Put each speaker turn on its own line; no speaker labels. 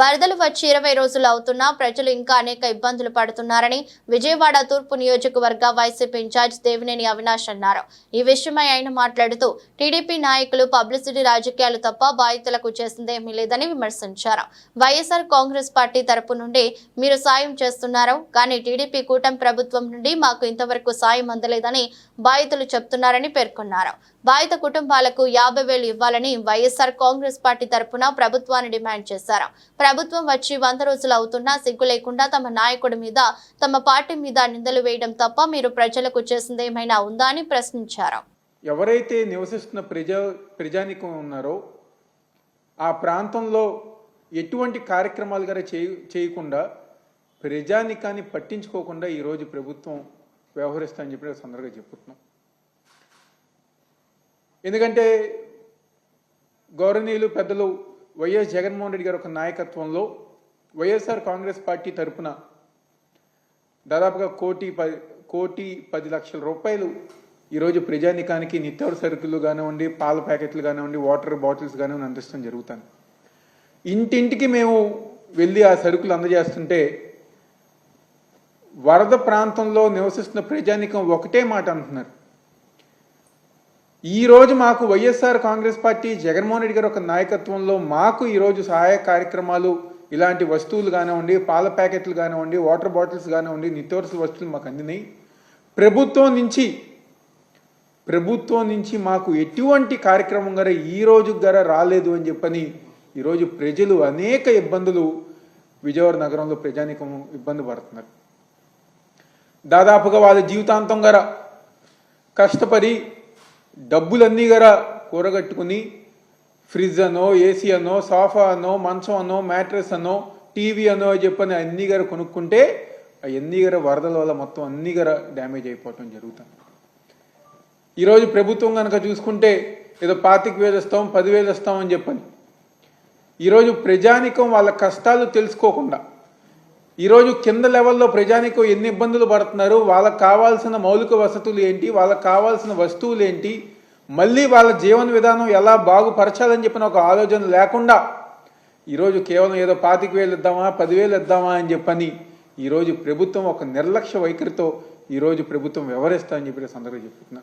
వరదలు వచ్చి ఇరవై రోజులు అవుతున్నా ప్రజలు ఇంకా అనేక ఇబ్బందులు పడుతున్నారని విజయవాడ తూర్పు నియోజకవర్గ వైసీపీ ఇన్ఛార్జ్ దేవినేని అవినాష్ అన్నారు. ఈ విషయమై ఆయన మాట్లాడుతూ టీడీపీ నాయకులు పబ్లిసిటీ రాజకీయాలు తప్ప బాధితులకు చేసిందేమీ లేదని విమర్శించారు. వైఎస్ఆర్ కాంగ్రెస్ పార్టీ తరపు నుండి మీరు సాయం చేస్తున్నారు కానీ టీడీపీ కూటమి ప్రభుత్వం నుండి మాకు ఇంతవరకు సాయం అందలేదని బాధితులు చెప్తున్నారని పేర్కొన్నారు. బాధిత కుటుంబాలకు యాభై వేలు ఇవ్వాలని వైఎస్ఆర్ కాంగ్రెస్ పార్టీ తరఫున ప్రభుత్వాన్ని డిమాండ్ చేశారు. ప్రభుత్వం వచ్చి వంద రోజులు అవుతున్నా సిగ్గు లేకుండా తమ నాయకుడి మీద తమ పార్టీ మీద నిందలు వేయడం తప్ప మీరు ప్రజలకు చేసిందేమైనా ఉందా అని ప్రశ్నించారు.
ఎవరైతే నివసిస్తున్న ప్రజా ప్రజానికం ఉన్నారో ఆ ప్రాంతంలో ఎటువంటి కార్యక్రమాలు గారు చేయ చేయకుండా ప్రజానికాన్ని పట్టించుకోకుండా ఈరోజు ప్రభుత్వం వ్యవహరిస్తా అని చెప్పి సందర్భంగా చెప్పుతున్నాం ఎందుకంటే గౌరవనీయులు పెద్దలు వైఎస్ జగన్మోహన్ రెడ్డి గారి ఒక నాయకత్వంలో వైఎస్ఆర్ కాంగ్రెస్ పార్టీ తరపున దాదాపుగా కోటి పది కోటి పది లక్షల రూపాయలు ఈరోజు ప్రజానికానికి నిత్యావసర సరుకులు కానివ్వండి పాల ప్యాకెట్లు కానివ్వండి వాటర్ బాటిల్స్ కానివ్వండి అందిస్తాం జరుగుతుంది. ఇంటింటికి మేము వెళ్ళి ఆ సరుకులు అందజేస్తుంటే వరద ప్రాంతంలో నివసిస్తున్న ప్రజానికం ఒకటే మాట అంటున్నారు. ఈరోజు మాకు YSR Congress party Jaganmohan Reddy గారి ఒక నాయకత్వంలో మాకు ఈరోజు సహాయ కార్యక్రమాలు ఇలాంటి వస్తువులు కానివ్వండి పాల ప్యాకెట్లు కానివ్వండి వాటర్ బాటిల్స్ కానివ్వండి నిత్యవసర వస్తువులు మాకు అందినాయి. ప్రభుత్వం నుంచి ప్రభుత్వం నుంచి మాకు ఎటువంటి కార్యక్రమం గర ఈ రోజు గారా రాలేదు అని చెప్పని ఈరోజు ప్రజలు అనేక ఇబ్బందులు విజయవాడ నగరంలో ప్రజానికం ఇబ్బంది పడుతున్నారు. దాదాపుగా వాళ్ళ జీవితాంతం గారా కష్టపడి డబ్బులన్నీ గర కూరగట్టుకుని ఫ్రిడ్జ్ అనో ఏసీ అనో సోఫా అనో మంచం అనో మ్యాట్రెస్ అనో టీవీ అనో చెప్పని అన్ని గర కొనుక్కుంటే అవన్నీ గర వరదల వల్ల మొత్తం అన్ని గర డ్యామేజ్ అయిపోవటం జరుగుతుంది ఈరోజు ప్రభుత్వం కనుక చూసుకుంటే ఏదో పాతిక వేలు ఇస్తాం పదివేలు ఇస్తాం అని చెప్పని. ఈరోజు ప్రజానికం వాళ్ళ కష్టాలు తెలుసుకోకుండా ఈరోజు కింద లెవెల్లో ప్రజానికం ఎన్ని ఇబ్బందులు పడుతున్నారు? వాళ్ళకి కావాల్సిన మౌలిక వసతులు ఏంటి? వాళ్ళకి కావాల్సిన వస్తువులు ఏంటి? మళ్ళీ వాళ్ళ జీవన విధానం ఎలా బాగుపరచాలని చెప్పిన ఒక ఆలోచన లేకుండా ఈరోజు కేవలం ఏదో పాతిక వేలు ఇద్దామా పదివేలు ఇద్దామా అని చెప్పని ఈరోజు ప్రభుత్వం ఒక నిర్లక్ష్య వైఖరితో ఈరోజు ప్రభుత్వం వ్యవహరిస్తా అని చెప్పి సందర్భంగా చెప్తున్నాను